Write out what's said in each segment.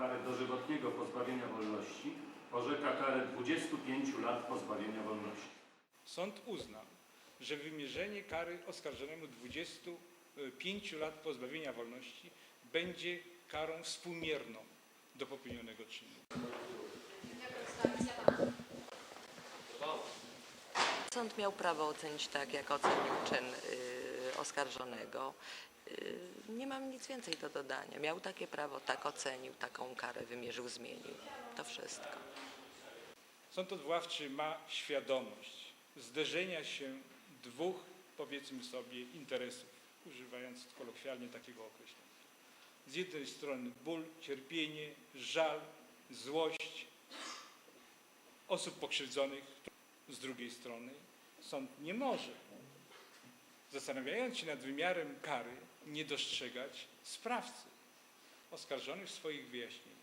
karę dożywotniego pozbawienia wolności orzeka karę 25 lat pozbawienia wolności. Sąd uznał, że wymierzenie kary oskarżonemu 25 lat pozbawienia wolności będzie karą współmierną do popełnionego czynu. Sąd miał prawo ocenić tak, jak ocenił czyn y, oskarżonego. Y, nie mam nic więcej do dodania. Miał takie prawo, tak ocenił, taką karę wymierzył, zmienił. To wszystko. Sąd odwoławczy ma świadomość zderzenia się dwóch, powiedzmy sobie, interesów, używając kolokwialnie takiego określenia. Z jednej strony ból, cierpienie, żal, złość osób pokrzywdzonych, z drugiej strony sąd nie może, zastanawiając się nad wymiarem kary, nie dostrzegać sprawcy. Oskarżony w swoich wyjaśnieniach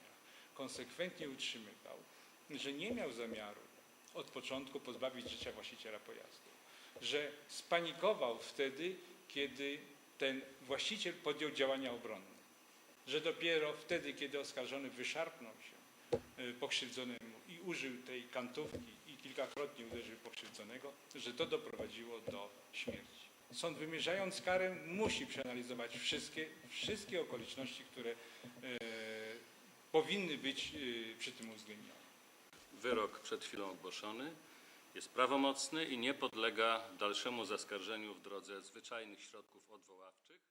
konsekwentnie utrzymywał, że nie miał zamiaru od początku pozbawić życia właściciela pojazdu, że spanikował wtedy, kiedy ten właściciel podjął działania obronne, że dopiero wtedy, kiedy oskarżony wyszarpnął się y, pokrzywdzonemu i użył tej kantówki i kilkakrotnie uderzył pokrzywdzonego, że to doprowadziło do śmierci. Sąd wymierzając karę musi przeanalizować wszystkie, wszystkie okoliczności, które e, powinny być e, przy tym uwzględnione. Wyrok przed chwilą ogłoszony jest prawomocny i nie podlega dalszemu zaskarżeniu w drodze zwyczajnych środków odwoławczych.